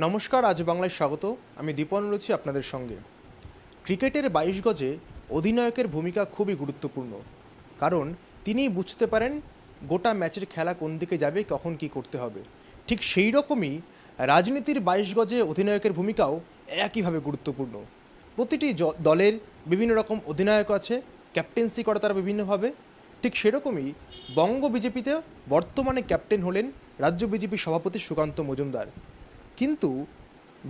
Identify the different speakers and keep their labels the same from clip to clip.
Speaker 1: নমস্কার, আজ বাংলায় স্বাগত। আমি দীপন রয়েছি আপনাদের সঙ্গে। ক্রিকেটের বাইশ গজে অধিনায়কের ভূমিকা খুবই গুরুত্বপূর্ণ। কারণ তিনিই বুঝতে পারেন গোটা ম্যাচের খেলা কোন দিকে যাবে, কখন কি করতে হবে। ঠিক সেই রকমই রাজনীতির বাইশ গজে অধিনায়কের ভূমিকাও একইভাবে গুরুত্বপূর্ণ। প্রতিটি দলের বিভিন্ন রকম অধিনায়ক আছে, ক্যাপ্টেন্সি করে তারা বিভিন্নভাবে। ঠিক সেরকমই বঙ্গ বিজেপিতে বর্তমানে ক্যাপ্টেন হলেন রাজ্য বিজেপি সভাপতি সুকান্ত মজুমদার। কিন্তু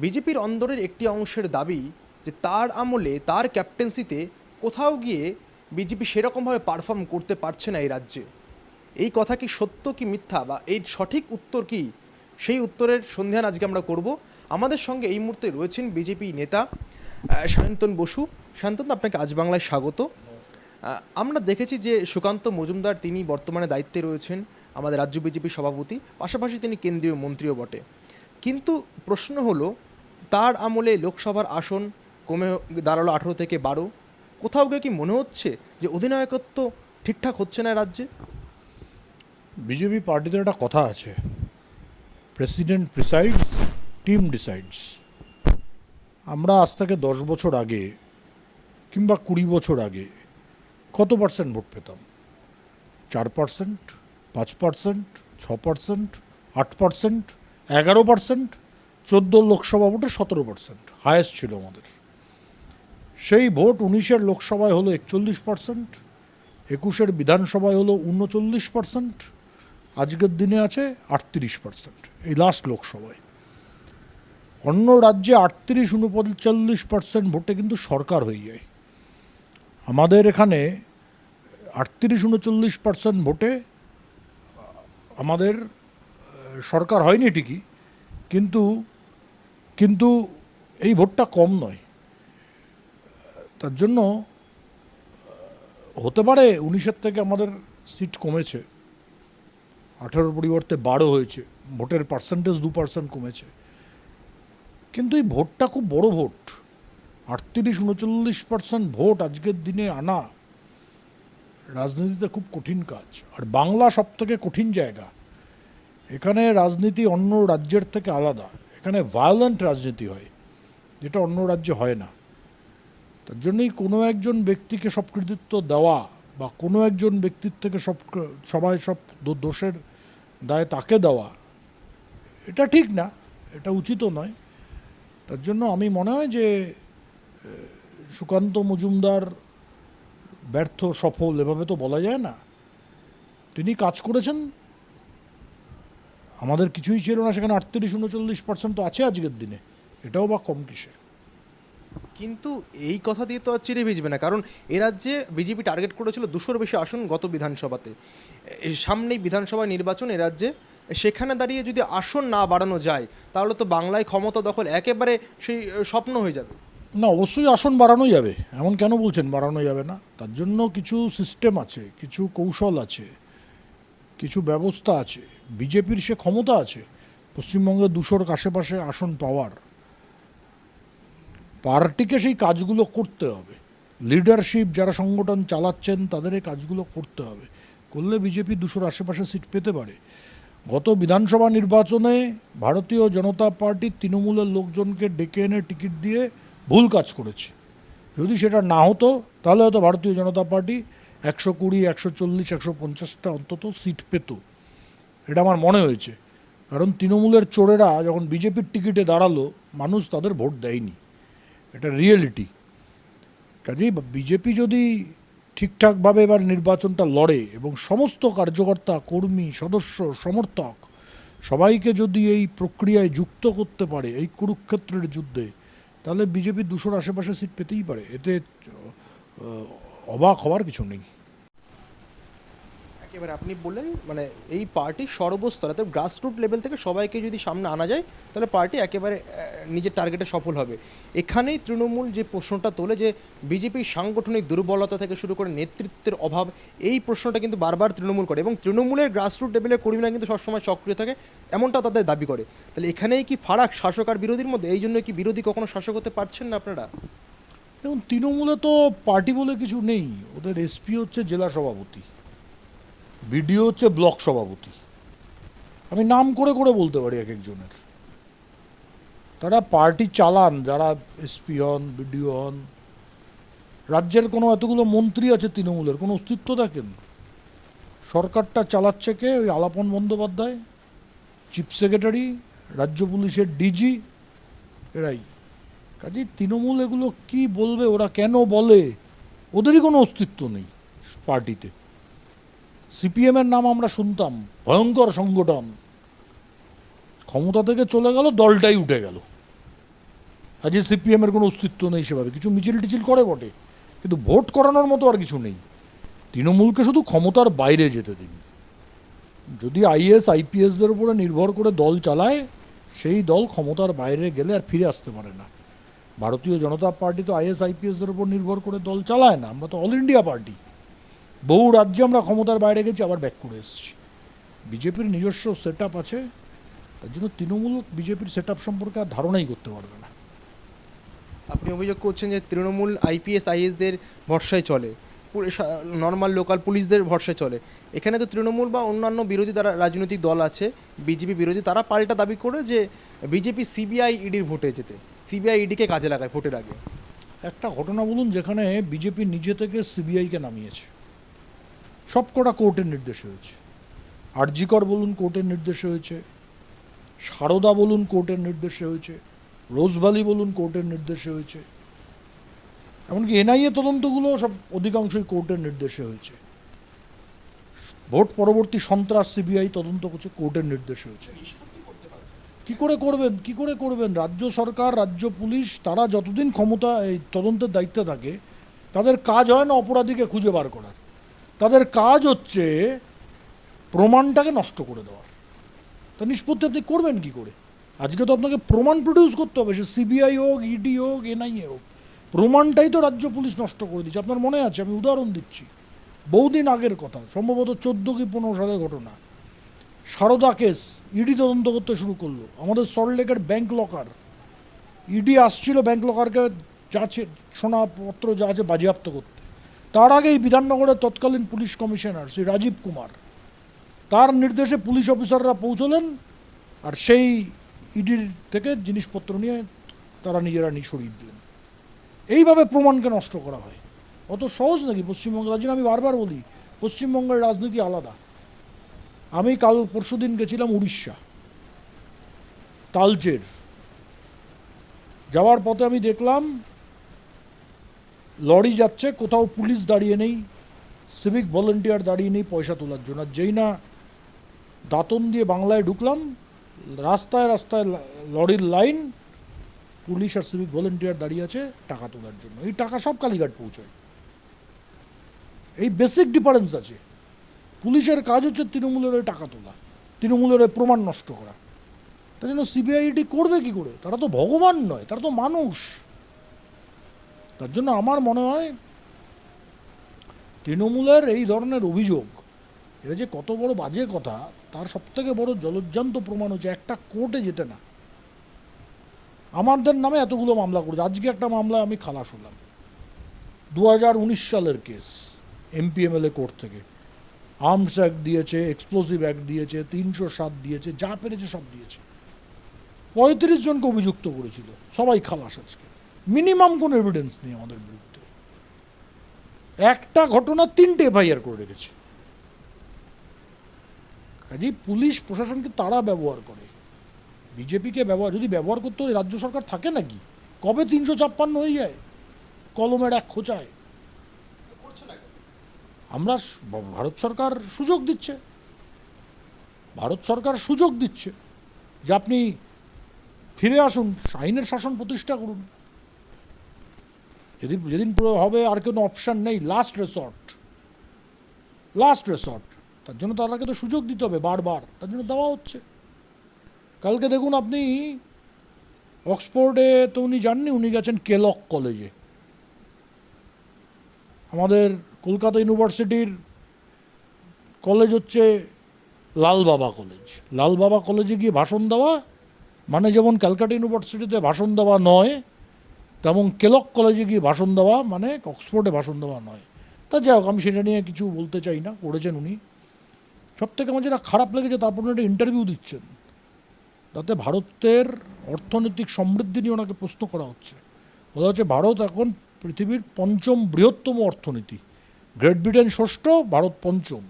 Speaker 1: বিজেপির অন্দরের একটি অংশের দাবি যে তার আমলে, তার ক্যাপ্টেন্সিতে কোথাও গিয়ে বিজেপি সেরকমভাবে পারফর্ম করতে পারছে না এই রাজ্যে। এই কথা কি সত্য কি মিথ্যা বা এই সঠিক উত্তর কি? সেই উত্তরের সন্ধান আজকে আমরা করব। আমাদের সঙ্গে এই মুহূর্তে রয়েছেন বিজেপি নেতা সায়ন্তন বসু। সায়ন্তন আপনাকে আজ বাংলায় স্বাগত। আমরা দেখেছি যে সুকান্ত মজুমদার তিনি বর্তমানে দায়িত্বে রয়েছেন আমাদের রাজ্য বিজেপি সভাপতি, পাশাপাশি তিনি কেন্দ্রীয় মন্ত্রীও বটে। কিন্তু প্রশ্ন হলো, তার আমলে লোকসভার আসন কমে দাঁড়াল আঠেরো থেকে বারো। কোথাও গিয়ে কি মনে হচ্ছে যে অধিনায়কত্ব ঠিকঠাক হচ্ছে না রাজ্যে?
Speaker 2: বিজেপি পার্টিতে একটা কথা আছে। প্রেসিডেন্ট প্রিসাইডস টিম ডিসাইডস আমরা আজ থেকে দশ বছর আগে কিংবা কুড়ি বছর আগে কত পার্সেন্ট ভোট পেতাম? চার পার্সেন্ট পাঁচ পার্সেন্ট ছ পার্সেন্ট আট পার্সেন্ট এগারো পার্সেন্ট চোদ্দ লোকসভা ভোটে সতেরো পার্সেন্ট হায়েস্ট ছিল আমাদের। সেই ভোট উনিশের লোকসভায় হলো একচল্লিশ পার্সেন্ট একুশের বিধানসভায় হলো উনচল্লিশ পার্সেন্ট আজকের দিনে আছে আটত্রিশ পার্সেন্ট এই লাস্ট লোকসভায়। অন্য রাজ্যে আটত্রিশ উনপঞ্চাল্লিশ পার্সেন্ট ভোটে কিন্তু সরকার হয়ে যায়। আমাদের এখানে আটত্রিশ, উনচল্লিশ পার্সেন্ট ভোটে আমাদের সরকার হয়নি ঠিকই, কিন্তু কিন্তু এই ভোটটা কম নয়। তার জন্য হতে পারে উনিশের থেকে আমাদের সিট কমেছে, আঠারোর পরিবর্তে বারো হয়েছে, ভোটের পার্সেন্টেজ দু পার্সেন্ট কমেছে। কিন্তু এই ভোটটা খুব বড় ভোট, আটত্রিশ, উনচল্লিশ পার্সেন্ট ভোট আজকের দিনে আনা রাজনীতিতে খুব কঠিন কাজ। আর বাংলা সব থেকে কঠিন জায়গা এখানে রাজনীতি অন্য রাজ্যের থেকে আলাদা। এখানে ভায়োলেন্ট রাজনীতি হয়, যেটা অন্য রাজ্যে হয় না। তার জন্যই কোনো একজন ব্যক্তিকে সব কৃতিত্ব দেওয়া বা কোনো একজন ব্যক্তির থেকে সব সবাই সব দোষের দায় তাকে দেওয়া, এটা ঠিক না, এটা উচিতও নয়। তার জন্য আমি মনে হয় যে সুকান্ত মজুমদার ব্যর্থ, সফল, এভাবে তো বলা যায় না। তিনি কাজ করেছেন আমাদের কিছুই ছিল না সেখানে আটত্রিশ উনচল্লিশ পার্সেন্ট তো আছে আজকের দিনে। এটাও বা কম কিসে
Speaker 1: কিন্তু এই কথা দিয়ে তো আর চিরে ভিজবে না কারণ এ রাজ্যে বিজেপি টার্গেট করেছিল দুশোর বেশি আসন গত বিধানসভাতে। সামনেই বিধানসভা নির্বাচন এ রাজ্যে সেখানে দাঁড়িয়ে যদি আসন না বাড়ানো যায় তাহলে তো বাংলায় ক্ষমতা দখল একেবারে সেই স্বপ্ন হয়ে যাবে।
Speaker 2: না অবশ্যই আসন বাড়ানো যাবে। এমন কেন বলছেন বাড়ানো যাবে না? তার জন্য কিছু সিস্টেম আছে কিছু কৌশল আছে কিছু ব্যবস্থা আছে। বিজেপির সে ক্ষমতা আছে পশ্চিমবঙ্গে দুশোর আশেপাশে আসন পাওয়ার। পার্টিকে সেই কাজগুলো করতে হবে। লিডারশিপ যারা সংগঠন চালাচ্ছেন, তাদের এই কাজগুলো করতে হবে। করলে বিজেপি দুশোর আশেপাশে সিট পেতে পারে। গত বিধানসভা নির্বাচনে ভারতীয় জনতা পার্টি তৃণমূলের লোকজনকে ডেকে এনে টিকিট দিয়ে ভুল কাজ করেছে। যদি সেটা না হতো, তাহলে হয়তো ভারতীয় জনতা পার্টি একশো কুড়ি, একশো চল্লিশ, একশো পঞ্চাশটা অন্তত সিট পেত। এটা আমার মনে হয়েছে। কারণ তৃণমূলের চোরেরা যখন বিজেপির টিকিটে দাঁড়াল, মানুষ তাদের ভোট দেয়নি। এটা রিয়েলিটি কাজেই বিজেপি যদি ঠিকঠাকভাবে এবার নির্বাচনটা লড়ে এবং সমস্ত কার্যকর্তা, কর্মী, সদস্য, সমর্থক সবাইকে যদি এই প্রক্রিয়ায় যুক্ত করতে পারে, এই কুরুক্ষেত্রের যুদ্ধে, তাহলে বিজেপি দুশোর আশেপাশে সিট পেতেই পারে। এতে অবাক হওয়ার কিছু নেই।
Speaker 1: একেবারে আপনি বললেন মানে এই পার্টি সর্বস্তরে গ্রাসরুট লেভেল থেকে সবাইকে যদি সামনে আনা যায়, তাহলে পার্টি একেবারে নিজের টার্গেটে সফল হবে। এখানেই তৃণমূল যে প্রশ্নটা তোলে যে বিজেপির সাংগঠনিক দুর্বলতা থেকে শুরু করে নেতৃত্বের অভাব, এই প্রশ্নটা কিন্তু বারবার তৃণমূল করে এবং তৃণমূলের গ্রাসরুট লেভেলের কর্মীরা কিন্তু সবসময় সক্রিয় থাকে, এমনটা তাদের দাবি করে। তাহলে এখানেই কি ফারাক শাসক আর বিরোধীর মধ্যে? এই জন্য কি বিরোধী কখনো শাসক হতে পারছেন না আপনারা?
Speaker 2: দেখুন, তৃণমূলে তো পার্টি বলে কিছু নেই। ওদের এসপি হচ্ছে জেলা সভাপতি। বিডিও হচ্ছে ব্লক সভাপতি। আমি নাম করে করে বলতে পারি এক একজনের। তারা পার্টি চালান, যারা এসপি হন, বিডিও হন। রাজ্যের কোনো এতগুলো মন্ত্রী আছে তৃণমূলের, কোনো অস্তিত্ব থাকেন সরকারটা চালাচ্ছে কে? ওই আলাপন বন্দ্যোপাধ্যায়, চিফ সেক্রেটারি, রাজ্য পুলিশের ডিজি এরাই। কাজে তৃণমূল এগুলো কি বলবে, ওরা কেন বলে? ওদেরই কোনো অস্তিত্ব নেই পার্টিতে। সিপিএমের নাম আমরা শুনতাম, ভয়ঙ্কর সংগঠন। ক্ষমতা থেকে চলে গেল, দলটাই উঠে গেল। আজকে সিপিএমের কোনো অস্তিত্ব নেই সেভাবে। কিছু মিছিল টিছিল করে বটে, কিন্তু ভোট করানোর মতো আর কিছু নেই। তৃণমূলকে শুধু ক্ষমতার বাইরে যেতে দিন। যদি আইএস, আইপিএসদের উপরে নির্ভর করে দল চালায়, সেই দল ক্ষমতার বাইরে গেলে আর ফিরে আসতে পারে না। ভারতীয় জনতা পার্টি তো আইএস, আইপিএসদের উপর নির্ভর করে দল চালায় না। আমরা তো অল ইন্ডিয়া পার্টি। বহু রাজ্যে আমরা ক্ষমতার বাইরে গেছি আবার ব্যাক করে এসেছি। বিজেপির নিজস্ব সেট আছে তার জন্য তৃণমূল বিজেপির সেট সম্পর্কে আর ধারণাই করতে পারবে না।
Speaker 1: আপনি অভিযোগ করছেন যে তৃণমূল আইপিএস আইএসদের ভরসায় চলে নর্মাল লোকাল পুলিশদের ভরসায় চলে। এখানে তো তৃণমূল বা অন্যান্য বিরোধী তারা রাজনৈতিক দল আছে বিজেপি বিরোধী তারা পাল্টা দাবি করে যে বিজেপি সিবিআই ইডির ভোটে যেতে সিবিআই ইডিকে কাজে লাগায় ভোটের আগে।
Speaker 2: একটা ঘটনা বলুন যেখানে বিজেপি নিজে থেকে সিবিআইকে নামিয়েছে। সব কটা কোর্টের নির্দেশে হয়েছে। আরজিকর বলুন কোর্টের নির্দেশে হয়েছে, সারদা বলুন কোর্টের নির্দেশে হয়েছে রোজভ্যালি বলুন কোর্টের নির্দেশে হয়েছে। এমনকি এনআইএ তদন্তগুলো সব অধিকাংশই কোর্টের নির্দেশে হয়েছে। ভোট পরবর্তী সন্ত্রাস সিবিআই তদন্ত করছে, কোর্টের নির্দেশে হয়েছে। কি করে করবেন? কি করে করবেন? রাজ্য সরকার, রাজ্য পুলিশ, তারা যতদিন ক্ষমতা এই তদন্তের দায়িত্বে থাকে, তাদের কাজ হয় না অপরাধীকে খুঁজে বার করার। তাদের কাজ হচ্ছে প্রমাণটাকে নষ্ট করে দেওয়ার তা নিষ্পত্তি আপনি করবেন কি করে? আজকে তো আপনাকে প্রমাণ প্রডিউস করতে হবে, সে সিবিআই হোক ইডি হোক এনআইএ হোক। প্রমাণটাই তো রাজ্য পুলিশ নষ্ট করে দিচ্ছে। আপনার মনে আছে? আমি উদাহরণ দিচ্ছি। বহুদিন আগের কথা, সম্ভবত চোদ্দ কি পনেরো সালের ঘটনা। সারদা কেস ইডি তদন্ত করতে শুরু করল। আমাদের সল্টলেকের ব্যাংক লকার ইডি আসছিল ব্যাংক লকারকে যা আছে সোনাপত্র যা আছে বাজেয়াপ্ত করতে। তার আগেই বিধাননগরের তৎকালীন পুলিশ কমিশনার শ্রী রাজীব কুমার, তার নির্দেশে পুলিশ অফিসাররা পৌঁছলেন আর সেই ইডির থেকে জিনিসপত্র নিয়ে তারা নিজেরা নিয়ে সরিয়ে দিলেন। এইভাবে প্রমাণকে নষ্ট করা হয়। অত সহজ নাকি? পশ্চিমবঙ্গের রাজ্যে আমি বারবার বলি, পশ্চিমবঙ্গের রাজনীতি আলাদা। আমি কাল পরশুদিন গেছিলাম উড়িষ্যা, তালচের। যাওয়ার পথে আমি দেখলাম লরি যাচ্ছে, কোথাও পুলিশ দাঁড়িয়ে নেই সিভিক ভলেন্টিয়ার দাঁড়িয়ে নেই পয়সা তোলার জন্য। আর যেই না দাঁতন দিয়ে বাংলায় ঢুকলাম, রাস্তায় রাস্তায় লরির লাইন, পুলিশ আর সিভিক ভলেন্টিয়ার দাঁড়িয়ে আছে টাকা তোলার জন্য। এই টাকা সব কালীঘাট পৌঁছয়। এই বেসিক ডিফারেন্স আছে। পুলিশের কাজ হচ্ছে তৃণমূলের ওই টাকা তোলা, তৃণমূলের ওই প্রমাণ নষ্ট করা। তার জন্য সিবিআইডি করবে কি করে? তারা তো ভগবান নয়, তারা তো মানুষ। তার জন্য আমার মনে হয় তৃণমূলের এই ধরনের অভিযোগ এটা যে কত বড় বাজে কথা, তার সব থেকে বড় জলজ্জান্ত প্রমাণ হচ্ছে একটা কোর্টে যেতে না। আমাদের নামে এতগুলো মামলা করেছে। আজকে একটা মামলায় আমি খালাস হলাম। দু হাজার উনিশ সালের কেস এমপিএমএলএ কোর্ট থেকে। আর্মস অ্যাক্ট দিয়েছে, এক্সপ্লোসিভ অ্যাক্ট দিয়েছে, তিনশো সাত দিয়েছে, যা পেরেছে সব দিয়েছে। পঁয়ত্রিশ জনকে অভিযুক্ত করেছিল। সবাই খালাস আজকে। মিনিমাম কোনো এভিডেন্স নেই আমাদের বিরুদ্ধে। একটা ঘটনা তিনটে এফআইআর করে রেখেছে। কাজেই পুলিশ প্রশাসনকে তারা ব্যবহার করে। বিজেপিকে ব্যবহার, যদি ব্যবহার করতে হয়, রাজ্য সরকার থাকে নাকি? কবে তিনশো ছাপ্পান্ন হয়ে যায়? কলমের এক খোঁচায়। আমরা ভারত সরকার সুযোগ দিচ্ছে। ভারত সরকার সুযোগ দিচ্ছে যে আপনি ফিরে আসুন আইনের শাসন প্রতিষ্ঠা করুন। যেদিন যেদিন পুরো হবে, আর কোনো অপশান নেই। লাস্ট রেসর্ট লাস্ট রেসর্ট তার জন্য তাদেরকে তো সুযোগ দিতে হবে বারবার। তার জন্য দেওয়া হচ্ছে। কালকে দেখুন আপনি, অক্সফোর্ডে তো উনি যাননি, উনি গেছেন কেলক কলেজে। আমাদের কলকাতা ইউনিভার্সিটির কলেজ হচ্ছে লাল বাবা কলেজ। লাল বাবা কলেজে গিয়ে ভাষণ দেওয়া মানে যেমন ক্যালকাটা ইউনিভার্সিটিতে ভাষণ দেওয়া নয় তেমন কেলক কলেজে গিয়ে ভাষণ দেওয়া মানে অক্সফোর্ডে ভাষণ দেওয়া নয়। তা যাই হোক, আমি সেটা নিয়ে কিছু বলতে চাই না, করেছেন উনি। সব থেকে আমার যেটা খারাপ লেগেছে, তারপর একটা ইন্টারভিউ দিচ্ছেন। তাতে ভারতের অর্থনৈতিক সমৃদ্ধি নিয়ে ওনাকে প্রশ্ন করা হচ্ছে। বলা হচ্ছে, ভারত এখন পৃথিবীর পঞ্চম বৃহত্তম অর্থনীতি। গ্রেট ব্রিটেন ষষ্ঠ, ভারত পঞ্চম।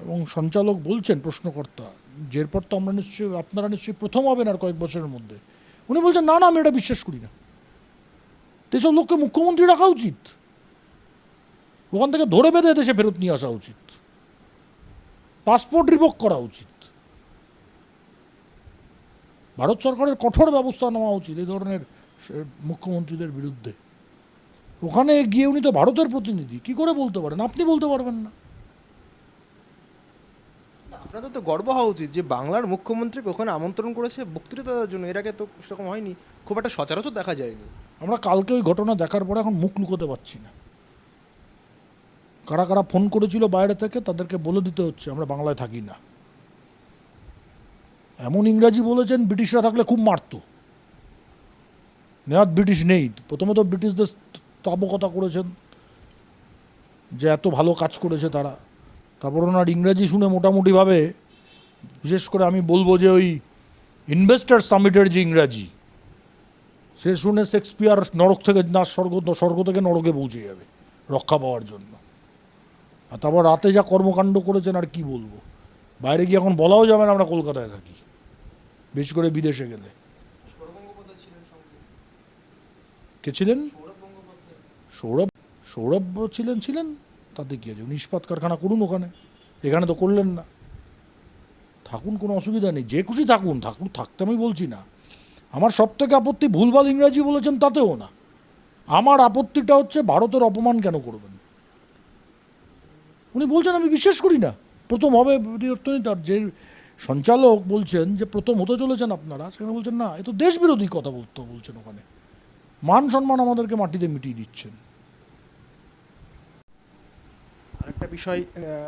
Speaker 2: এবং সঞ্চালক বলছেন, প্রশ্নকর্তা, যে এরপর তো আমরা নিশ্চয়ই, আপনারা নিশ্চয়ই প্রথম হবেন আর কয়েক বছরের মধ্যে। উনি বলছেন, না না, আমি এটা বিশ্বাস করি না। তো লোককে মুখ্যমন্ত্রী রাখা উচিত। ওখান থেকে ধরে বেঁধে দেশে ফেরত নিয়ে আসা উচিত। পাসপোর্ট রিভোক করা উচিত। ভারত সরকারের কঠোর ব্যবস্থা নেওয়া উচিত এই ধরনের মুখ্যমন্ত্রীদের বিরুদ্ধে। ওখানে গিয়ে উনি তো ভারতের প্রতিনিধি, কি করে বলতে পারেন? আপনি বলতে পারবেন না।
Speaker 1: আপনাদের তো গর্ব হওয়া উচিত যে বাংলার মুখ্যমন্ত্রীকে ওখানে আমন্ত্রণ করেছে বক্তৃতা দেওয়ার জন্য। এর আগে তো সেরকম হয়নি। খুব একটা সচরাচর দেখা যায়নি।
Speaker 2: আমরা কালকে ওই ঘটনা দেখার পরে এখন মুখ লুকোতে পারছি না। কারা কারা ফোন করেছিল বাইরে থেকে তাদেরকে বলে দিতে হচ্ছে, আমরা বাংলায় থাকি না। এমন ইংরাজি বলেছেন, ব্রিটিশরা থাকলে খুব মারতো। নেহাত ব্রিটিশ নেই। প্রথমে তো ব্রিটিশদের তাবকতা করেছেন, যে এত ভালো কাজ করেছে তারা। তারপর ওনার ইংরাজি শুনে মোটামুটিভাবে, বিশেষ করে আমি বলব যে ওই ইনভেস্টার সামিটের যে ইংরাজি সে শুনে শেক্সপিয়ার নরক থেকে না, স্বর্গ স্বর্গ থেকে নরকে পৌঁছে যাবে রক্ষা পাওয়ার জন্য। আর তারপর রাতে যা কর্মকাণ্ড করেছেন আর কি বলব? বাইরে গিয়ে এখন বলাও যাবে না আমরা কলকাতায় থাকি। বিশেষ করে বিদেশে গেলে। কে ছিলেন? সৌরভ সৌরভ ছিলেন ছিলেন? তাতে কি আছে? উনি ইস্পাত কারখানা করুন ওখানে। এখানে তো করলেন না। থাকুন, কোনো অসুবিধা নেই। যে খুশি থাকুন। থাকুন থাকতে আমি বলছি না। আমার সব থেকে আপত্তি ভুলভাল ইংরাজি বলেছেন তাতেও না। আমার আপত্তিটা হচ্ছে ভারতের অপমান কেন করবেন? উনি বলছেন, আমি বিশ্বাস করি না। প্রথম হবে তার যে সঞ্চালক বলছেন যে প্রথম হতে চলেছেন আপনারা, সেখানে বলছেন, না, এ তো দেশবিরোধী কথা বলতে, বলছেন ওখানে। মান সম্মান আমাদেরকে মাটিতে মিটিয়ে দিচ্ছেন।
Speaker 1: আরেকটা বিষয়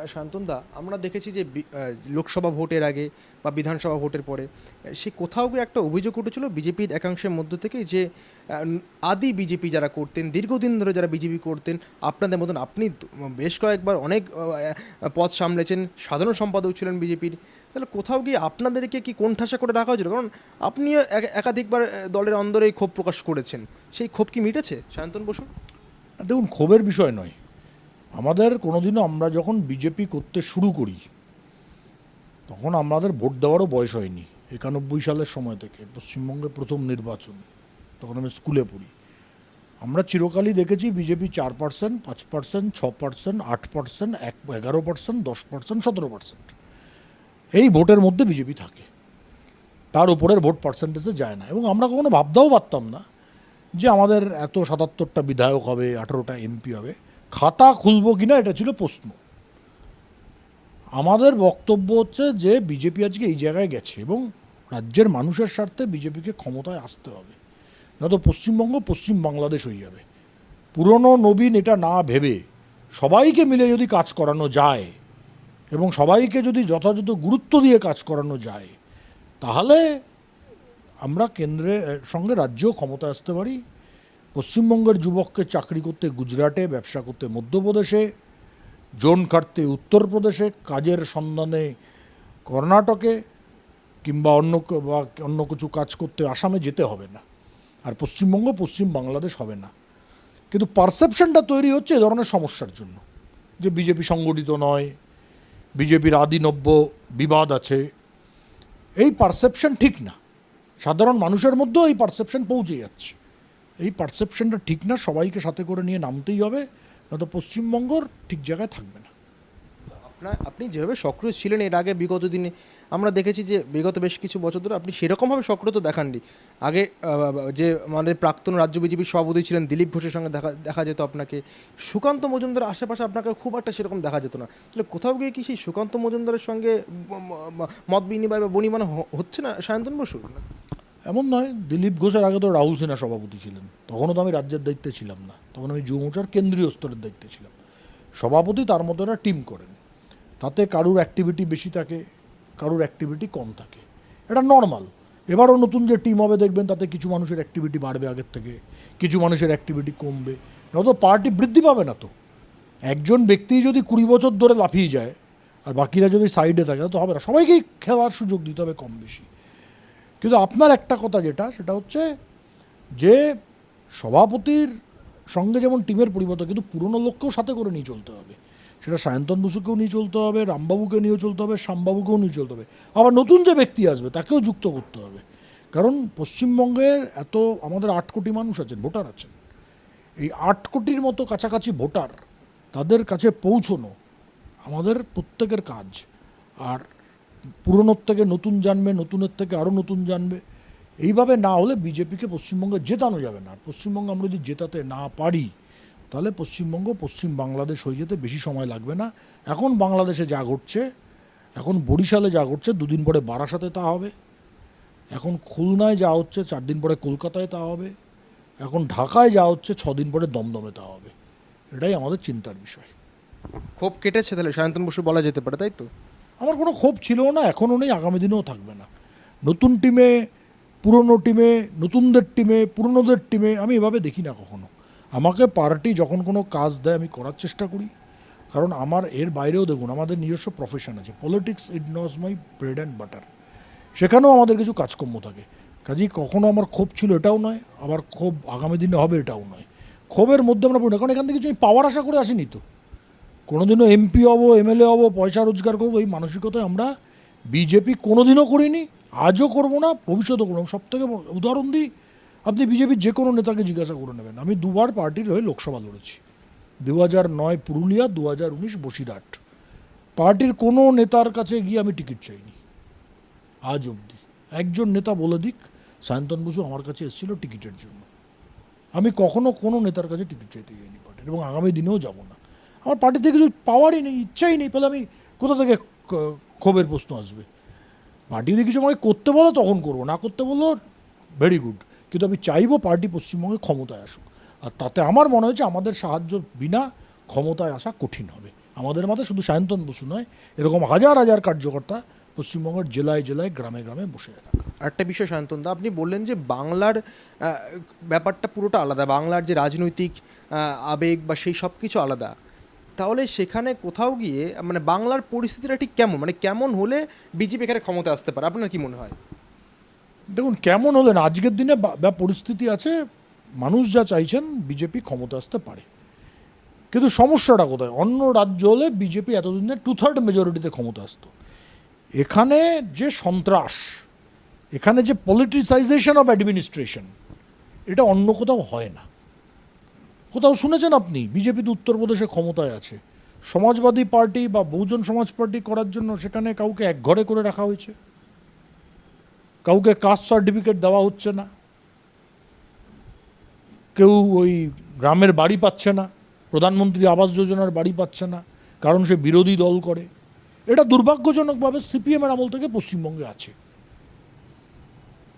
Speaker 1: শান্তনদা আমরা দেখেছি যে লোকসভা ভোটের আগে বা বিধানসভা ভোটের পরে সে কোথাও গিয়ে একটা অভিযোগ উঠেছিল বিজেপির একাংশের মধ্য থেকে যে আদি বিজেপি যারা করতেন, দীর্ঘদিন ধরে যারা বিজেপি করতেন, আপনাদের মতন আপনি বেশ কয়েকবার অনেক পদ সামলেছেন, সাধারণ সম্পাদক ছিলেন বিজেপির, তাহলে কোথাও গিয়ে আপনাদেরকে কি কোণঠাসা করে রাখা হয়েছিল? কারণ আপনিও এক- একাধিকবার দলের অন্দরে ক্ষোভ প্রকাশ করেছেন, সেই ক্ষোভ কি মিটেছে? সায়ন্তন বসু।
Speaker 2: দেখুন, ক্ষোভের বিষয় নয়। আমাদের কোনোদিনও আমরা যখন বিজেপি করতে শুরু করি, তখন আমাদের ভোট দেওয়ারও বয়স হয়নি, একানব্বই সালের সময় থেকে, পশ্চিমবঙ্গে প্রথম নির্বাচন, তখন আমি স্কুলে পড়ি। আমরা চিরকালই দেখেছি বিজেপি চার পার্সেন্ট পাঁচ পার্সেন্ট ছ পার্সেন্ট আট পার্সেন্ট এক, এগারো পার্সেন্ট দশ পার্সেন্ট সতেরো পার্সেন্ট এই ভোটের মধ্যে বিজেপি থাকে। তার উপরের ভোট পার্সেন্টেজে যায় না। এবং আমরা কখনো ভাবতেও পারতাম না যে আমাদের এত সাতাত্তরটা বিধায়ক হবে, আঠেরোটা এমপি হবে। খাতা খুলবো কিনা এটা ছিল প্রশ্ন। আমাদের বক্তব্য হচ্ছে যে বিজেপি আজকে এই জায়গায় গেছে এবং রাজ্যের মানুষের স্বার্থে বিজেপিকে ক্ষমতায় আসতে হবে। নয়তো পশ্চিমবঙ্গ পশ্চিম বাংলাদেশ হয়ে যাবে। পুরনো নবীন এটা না ভেবে সবাইকে মিলে যদি কাজ করানো যায় এবং সবাইকে যদি যথাযথ গুরুত্ব দিয়ে কাজ করানো যায়, তাহলে আমরা কেন্দ্রের সঙ্গে রাজ্যও ক্ষমতা আসতে পারি। পশ্চিমবঙ্গের যুবককে চাকরি করতে গুজরাটে, ব্যবসা করতে মধ্যপ্রদেশে, জোন কাটতে উত্তরপ্রদেশে, কাজের সন্ধানে কর্ণাটকে কিংবা অন্য বা অন্য কিছু কাজ করতে আসামে যেতে হবে না। আর পশ্চিমবঙ্গ পশ্চিম বাংলাদেশ হবে না। কিন্তু পারসেপশনটা তৈরি হচ্ছে এ ধরনের সমস্যার জন্য। যে বিজেপি সংগঠিত নয়, বিজেপির আদিনব্য বিবাদ আছে, এই পারসেপশন ঠিক না। সাধারণ মানুষের মধ্যেও এই পারসেপশন পৌঁছে যাচ্ছে। এই পারসেপশনটা ঠিক না, সবাইকে সাথে করে নিয়ে নামতেই হবে, নয়তো পশ্চিমবঙ্গর ঠিক জায়গায় থাকবে না।
Speaker 1: আপনার আপনি যেভাবে সক্রিয় ছিলেন, এর আগে বিগত দিনে আমরা দেখেছি যে, বিগত বেশ কিছু বছর ধরে আপনি সেরকমভাবে সক্রিয় তো দেখাননি। আগে যে আমাদের প্রাক্তন রাজ্য বিজেপির সভাপতি ছিলেন দিলীপ ঘোষের সঙ্গে দেখা দেখা যেত আপনাকে। সুকান্ত মজুমদার আশেপাশে আপনাকে খুব একটা সেরকম দেখা যেত না। তাহলে কোথাও গিয়ে কি সেই সুকান্ত মজুমদারের সঙ্গে মত বিনিময় বা বনিমানা হচ্ছে না, সায়ন্তন বসু
Speaker 2: এমন নয়, দিলীপ ঘোষের আগে তো রাহুল সিনহা সভাপতি ছিলেন। তখনও তো আমি রাজ্যের দায়িত্বে ছিলাম না। তখন আমি যুব মোর্চার কেন্দ্রীয় স্তরের দায়িত্বে ছিলাম। সভাপতি তার মতো একটা টিম করেন। তাতে কারুর অ্যাক্টিভিটি বেশি থাকে, কারুর অ্যাক্টিভিটি কম থাকে। এটা নর্মাল এবারও নতুন যে টিম হবে, দেখবেন তাতে কিছু মানুষের অ্যাক্টিভিটি বাড়বে আগের থেকে, কিছু মানুষের অ্যাক্টিভিটি কমবে। নয়তো পার্টি বৃদ্ধি পাবে না তো। একজন ব্যক্তি যদি কুড়ি বছর ধরে লাফিয়ে যায়, আর বাকিরা যদি সাইডে থাকে তো হবে না। সবাইকেই খেলার সুযোগ দিতে হবে কম বেশি। কিন্তু আপনার একটা কথা যেটা, সেটা হচ্ছে যে সভাপতির সঙ্গে যেমন টিমের পরিবর্তন, কিন্তু পুরনো লোককেও সাথে করে নিয়ে চলতে হবে। সেটা সায়ন্তন বসুকেও নিয়ে চলতে হবে, রামবাবুকে নিয়ে চলতে হবে, শ্যামবাবুকেও নিয়ে চলতে হবে। আবার নতুন যে ব্যক্তি আসবে, তাকেও যুক্ত করতে হবে। কারণ পশ্চিমবঙ্গের এত, আমাদের আট কোটি মানুষ আছেন, ভোটার আছেন। এই আট কোটির মতো কাছাকাছি ভোটার তাদের কাছে পৌঁছনো আমাদের প্রত্যেকের কাজ। আর পুরনোর থেকে নতুন জানবে নতুনের থেকে আরও নতুন জানবে। এইভাবে না হলে বিজেপিকে পশ্চিমবঙ্গে জেতানো যাবে না। আর পশ্চিমবঙ্গ আমরা যদি জেতাতে না পারি, তাহলে পশ্চিমবঙ্গ পশ্চিম বাংলাদেশ হয়ে যেতে বেশি সময় লাগবে না। এখন বাংলাদেশে যা ঘটছে, এখন বরিশালে যা ঘটছে, দুদিন পরে বারাসাতে তা হবে। এখন খুলনায় যা হচ্ছে চার দিন পরে কলকাতায় তা হবে। এখন ঢাকায় যা হচ্ছে ছ দিন পরে দমদমে তা হবে। এটাই আমাদের চিন্তার বিষয়।
Speaker 1: ক্ষোভ কেটেছে তাহলে? সায়ন্তন বসু বলা যেতে পারে, তাই তো?
Speaker 2: আমার কোনো ক্ষোভ ছিল না, এখনও নেই, আগামী দিনেও থাকবে না। নতুন টিমে, পুরনো টিমে, নতুনদের টিমে, পুরনোদের টিমে আমি এভাবে দেখি না কখনো। আমাকে পার্টি যখন কোনো কাজ দেয়, আমি করার চেষ্টা করি। কারণ আমার, এর বাইরেও দেখুন, আমাদের নিজস্ব প্রফেশন আছে। Politics it's not my bread and butter সেখানেও আমাদের কিছু কাজকর্ম থাকে। কাজেই কখনো আমার ক্ষোভ ছিল এটাও নয়, আবার ক্ষোভ আগামী দিনে হবে এটাও নয়। ক্ষোভের মধ্যে আমরা পড়ি না, কারণ এখান থেকে কিছু পাওয়ার আশা করে আসিনি তো। কোনোদিনও এমপি হব, এমএলএ হব, পয়সা রোজগার করব, এই মানসিকতায় আমরা বিজেপি কোনোদিনও করিনি, আজও করব না, ভবিষ্যতেও করব সব থেকে উদাহরণ দিই, আপনি বিজেপির যে কোনো নেতাকে জিজ্ঞাসা করে নেবেন। আমি দুবার পার্টির হয়ে লোকসভা লড়েছি। দু হাজার নয় পুরুলিয়া দু হাজার উনিশ বসিরহাট। পার্টির কোনো নেতার কাছে গিয়ে আমি টিকিট চাইনি। আজ অবধি। একজন নেতা বলে দিক, সায়ন্তন বসু আমার কাছে এসেছিল টিকিটের জন্য। আমি কখনো কোনো নেতার কাছে টিকিট চাইতে যাইনি পার্টির, এবং আগামী দিনেও যাব না। আমার পার্টিতে কিছু পাওয়ারই নেই, ইচ্ছাই নেই, তাহলে আমি কোথা থেকে ক্ষোভের প্রশ্ন আসবে? পার্টি যদি কিছু আমাকে করতে বলো, তখন করব। না করতে বলল ভেরি গুড কিন্তু আমি চাইব পার্টি পশ্চিমবঙ্গে ক্ষমতায় আসুক। আর তাতে আমার মনে হয়েছে আমাদের সাহায্য বিনা ক্ষমতায় আসা কঠিন হবে। আমাদের মাথায় শুধু সায়ন্তন বসু নয়, এরকম হাজার হাজার কার্যকর্তা পশ্চিমবঙ্গের জেলায় জেলায়, গ্রামে গ্রামে বসে থাকে।
Speaker 1: আরেকটা বিষয় সায়ন্তন দা, আপনি বললেন যে বাংলার ব্যাপারটা পুরোটা আলাদা। বাংলার যে রাজনৈতিক আবেগ বা সেই সব কিছু আলাদা। তাহলে সেখানে কোথাও গিয়ে মানে বাংলার পরিস্থিতিটা ঠিক কেমন? মানে কেমন হলে বিজেপি এখানে ক্ষমতা আসতে পারে? আপনার কি মনে হয়?
Speaker 2: দেখুন, কেমন হলেন আজকের দিনে বা- পরিস্থিতি আছে, মানুষ যা চাইছেন, বিজেপি ক্ষমতা আসতে পারে। কিন্তু সমস্যাটা কোথায়? অন্য রাজ্য হলে বিজেপি এতদিনে টু থার্ড মেজরিটিতে ক্ষমতা আসতো। এখানে যে সন্ত্রাস, এখানে যে পলিটিসাইজেশন অফ অ্যাডমিনিস্ট্রেশন এটা অন্য কোথাও হয় না। কোথাও শুনেছেন আপনি? বিজেপি তো উত্তরপ্রদেশে ক্ষমতায় আছে। সমাজবাদী পার্টি বা বহুজন সমাজ পার্টি করার জন্য সেখানে কাউকে এক ঘরে করে রাখা হয়েছে। কাউকে কাস্ট সার্টিফিকেট দেওয়া হচ্ছে না। কেউ ওই গ্রামের বাড়ি পাচ্ছে না। প্রধানমন্ত্রী আবাস যোজনার বাড়ি পাচ্ছে না, কারণ সে বিরোধী দল করে। এটা দুর্ভাগ্যজনকভাবে সিপিএমের আমল থেকে পশ্চিমবঙ্গে আছে।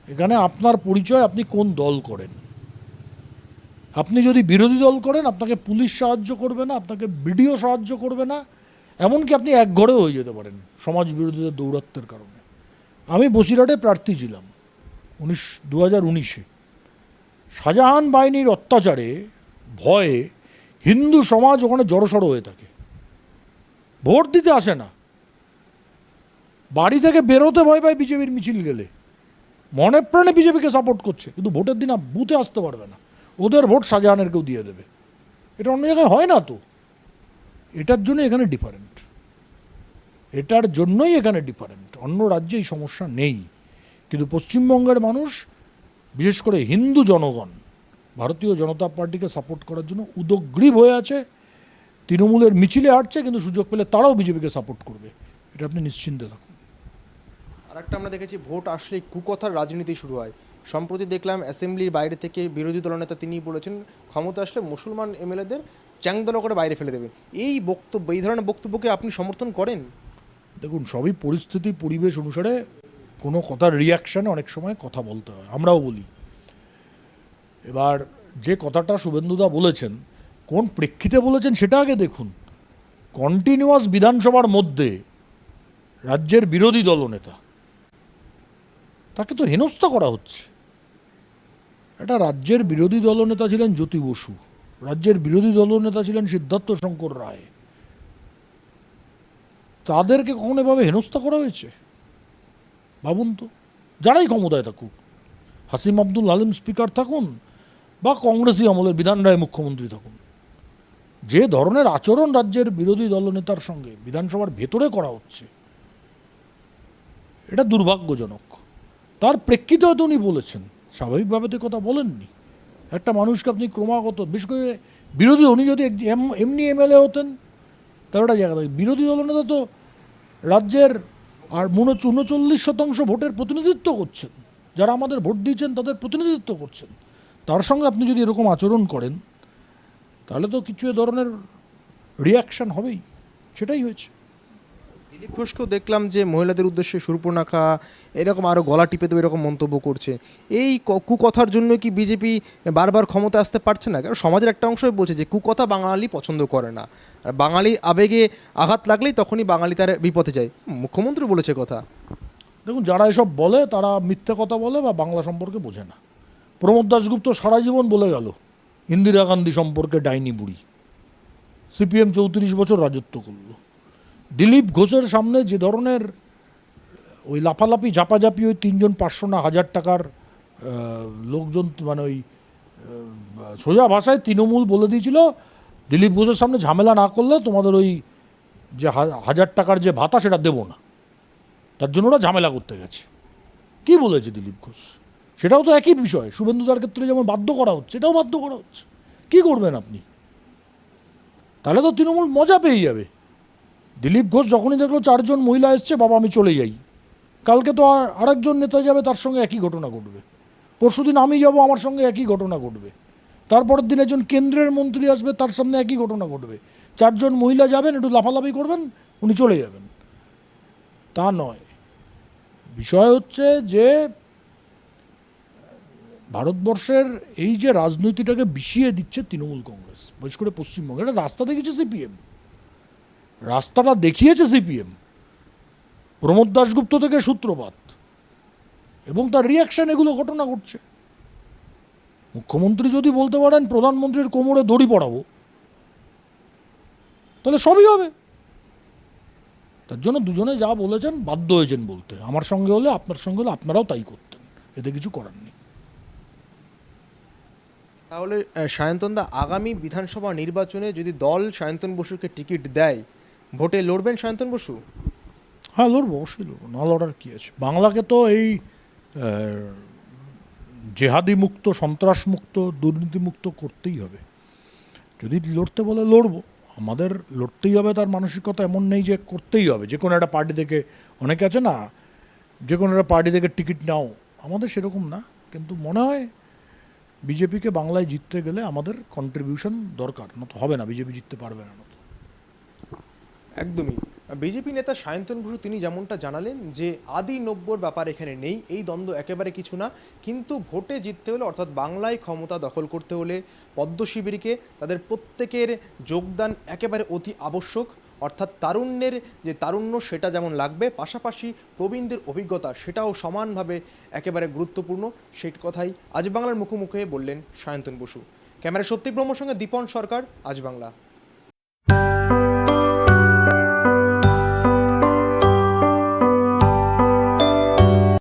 Speaker 2: এখানে আপনার পরিচয় আপনি কোন দল করেন? আপনি যদি বিরোধী দল করেন, আপনাকে পুলিশ সাহায্য করবে না, আপনাকে বিডিও সাহায্য করবে না, এমনকি আপনি এক ঘরে হয়ে যেতে পারেন সমাজ বিরোধীদের দৌরাত্মের কারণে। আমি বসিরহাটে প্রার্থী ছিলাম উনিশ দু হাজার উনিশে। শাহজাহান বাহিনীর অত্যাচারে, ভয়ে হিন্দু সমাজ ওখানে জড়সড় হয়ে থাকে। ভোট দিতে আসে না। বাড়ি থেকে বেরোতে ভয় পায় বিজেপির মিছিল গেলে। মনে প্রাণে বিজেপিকে সাপোর্ট করছে, কিন্তু ভোটের দিন বুথে আসতে পারবে না। ওদের ভোট শাহজাহানের কেউ দিয়ে দেবে। এটা অন্য জায়গায় হয় না তো। এটার জন্য এখানে ডিফারেন্ট এটার জন্যই এখানে ডিফারেন্ট অন্য রাজ্যে এই সমস্যা নেই। কিন্তু পশ্চিমবঙ্গের মানুষ, বিশেষ করে হিন্দু জনগণ, ভারতীয় জনতা পার্টিকে সাপোর্ট করার জন্য উদগ্রীব হয়ে আছে। তৃণমূলের মিছিলে হাঁটছে, কিন্তু সুযোগ পেলে তারাও বিজেপিকে সাপোর্ট করবে। এটা আপনি নিশ্চিন্তে থাকুন।
Speaker 1: আর একটা আমরা দেখেছি, ভোট আসলে কুকথার রাজনীতি শুরু হয়। সম্প্রতি দেখলাম অ্যাসেম্বলির বাইরে থেকে বিরোধী দলনেতা তিনি বলেছেন, ক্ষমতা আসলে মুসলমান এমএলএদের চ্যাংদোলা করে বাইরে ফেলে দেবেন। এই বক্তব্য, এই ধরনের বক্তব্যকে আপনি সমর্থন করেন?
Speaker 2: দেখুন, সবই পরিস্থিতি, পরিবেশ অনুসারে কোনো কথার রিয়াকশানে অনেক সময় কথা বলতে হয়, আমরাও বলি। এবার যে কথাটা শুভেন্দুদা বলেছেন, কোন প্রেক্ষিতে বলেছেন সেটা আগে দেখুন। কন্টিনিউয়াস বিধানসভার মধ্যে রাজ্যের বিরোধী দলনেতা, তাকে তো হেনস্থা করা হচ্ছে। এটা রাজ্যের বিরোধী দলনেতা ছিলেন জ্যোতি বসু। রাজ্যের বিরোধী দলনেতা ছিলেন সিদ্ধার্থ শঙ্কর রায়। তাদেরকে কখনো এভাবে হেনস্থা করা হয়েছে? ভাবুন তো। যারাই ক্ষমতায় থাকুক। হাসিম আব্দুল আলিম স্পিকার থাকুন বা কংগ্রেসি আমলের বিধান রায় মুখ্যমন্ত্রী থাকুন। যে ধরনের আচরণ রাজ্যের বিরোধী দলনেতার সঙ্গে বিধানসভার ভেতরে করা হচ্ছে, এটা দুর্ভাগ্যজনক। তার প্রেক্ষিতে হয়তো উনি বলেছেন স্বাভাবিকভাবে তো কথা বলেননি। একটা মানুষকে আপনি ক্রমাগত, বিশেষ করে বিরোধী, উনি যদি এম- এমনি এমএলএ হতেন, তাহলে একটা জায়গা থাকে। বিরোধী দলনেতা তো রাজ্যের আর উনচল্লিশ শতাংশ ভোটের প্রতিনিধিত্ব করছেন। যারা আমাদের ভোট দিয়েছেন, তাদের প্রতিনিধিত্ব করছেন। তার সঙ্গে আপনি যদি এরকম আচরণ করেন, তাহলে তো কিছু এ ধরনের রিয়াকশন হবেই। সেটাই হয়েছে।
Speaker 1: দিলীপ ঘোষকেও দেখলাম যে মহিলাদের উদ্দেশ্যে সুরপনাখা এরকম আরও গলা টিপে দেবে এরকম মন্তব্য করছে। এই কুকথার জন্য কি বিজেপি বারবার ক্ষমতা আসতে পারছে না? কারণ সমাজের একটা অংশই বলছে যে কুকথা বাঙালি পছন্দ করে না। আর বাঙালি আবেগে আঘাত লাগলেই তখনই বাঙালি তার বিপথে যায়। মুখ্যমন্ত্রী বলেছে কথা।
Speaker 2: দেখুন, যারা এসব বলে, তারা মিথ্যে কথা বলে বা বাংলা সম্পর্কে বোঝে না। প্রমোদ দাশগুপ্ত সারা জীবন বলে গেল, ইন্দিরা গান্ধী সম্পর্কে ডাইনি বুড়ি। সিপিএম চৌত্রিশ বছর রাজত্ব করল। দিলীপ ঘোষের সামনে যে ধরনের ওই লাফালাফি, ঝাপাঝাপি ওই তিনজন পাঁচশো না হাজার টাকার লোকজন মানে ওই সোজা ভাষায় তৃণমূল বলে দিয়েছিল, দিলীপ ঘোষের সামনে ঝামেলা না করলে তোমাদের ওই যে হাজার টাকার যে ভাতা সেটা দেবো না। তার জন্য ওরা ঝামেলা করতে গেছে। কি বলেছে দিলীপ ঘোষ? সেটাও তো একই বিষয়। শুভেন্দুদার ক্ষেত্রে যেমন বাধ্য করা হচ্ছে এটাও বাধ্য করা হচ্ছে। কি করবেন আপনি? তাহলে তো তৃণমূল মজা পেয়ে যাবে। দিলীপ ঘোষ যখনই দেখল চারজন মহিলা এসছে, বাবা, আমি চলে যাই। কালকে তো আর আরেকজন নেতা যাবে, তার সঙ্গে একই ঘটনা ঘটবে। পরশুদিন আমি যাব, আমার সঙ্গে একই ঘটনা ঘটবে। তারপরের দিন একজন কেন্দ্রের মন্ত্রী আসবে, তার সামনে একই ঘটনা ঘটবে। চারজন মহিলা যাবেন, একটু লাফালাফি করবেন, উনি চলে যাবেন। তা নয়। বিষয় হচ্ছে যে, ভারতবর্ষের এই যে রাজনীতিটাকে বিষিয়ে দিচ্ছে তৃণমূল কংগ্রেস, বিশেষ করে পশ্চিমবঙ্গে। এটা রাস্তা দেখেছে সিপিএম। রাস্তাটা দেখিয়েছে সিপিএম। প্রমোদ দাশগুপ্ত থেকে সূত্রপাত। এবং তার রিয়াকশন এগুলো ঘটনা ঘটছে। মুখ্যমন্ত্রী যদি বলতে পারেন, প্রধানমন্ত্রীর কোমরে দড়ি পড়াবো তাহলে সবই হবে। তার জন্য দুজনে যা বলেছেন বাধ্য হয়েছেন বলতে। আমার সঙ্গে হলে আপনার সঙ্গে হলে আপনারাও তাই করতেন। এতে কিছু করার নেই।
Speaker 1: তাহলে সায়ন্তন দা আগামী বিধানসভা নির্বাচনে যদি দল সায়ন্তন বসুকে টিকিট দেয় ভোটে লড়বেন সায়ন্তন বসু?
Speaker 2: হ্যাঁ লড়বো, অবশ্যই লড়বো, না লড়ার কী আছে? বাংলাকে তো এই জেহাদি মুক্ত সন্ত্রাস মুক্ত দুর্নীতি মুক্ত করতেই হবে। যদি লড়তে বলে লড়বো, আমাদের লড়তেই হবে, তার মানসিকতা এমন নেই যে করতেই হবে। যে কোনো একটা পার্টি থেকে, অনেকে আছে না, যে কোনো একটা পার্টি থেকে টিকিট নাও, আমাদের সেরকম না। কিন্তু মনে হয় বিজেপিকে বাংলায় জিততে গেলে আমাদের কন্ট্রিবিউশন দরকার, না তো হবে না, বিজেপি জিততে পারবে না।
Speaker 1: একদমই। বিজেপি নেতা সায়ন্তন বসু তিনি যেমনটা জানালেন যে, আদি নব্বর ব্যাপার এখানে নেই, এই দ্বন্দ্ব একেবারে কিছু না, কিন্তু ভোটে জিততে হলে, অর্থাৎ বাংলায় ক্ষমতা দখল করতে হলে পদ্ম শিবিরকে তাদের প্রত্যেকের যোগদান একেবারে অতি আবশ্যক। অর্থাৎ তারুণ্যের যে তারুণ্য, সেটা যেমন লাগবে, পাশাপাশি প্রবীণদের অভিজ্ঞতা, সেটাও সমানভাবে একেবারে গুরুত্বপূর্ণ। সেই কথাই আজ বাংলার মুখোমুখি বললেন সায়ন্তন বসু। ক্যামেরা সত্যি ব্রহ্মর সঙ্গে দীপন সরকার, আজ বাংলা।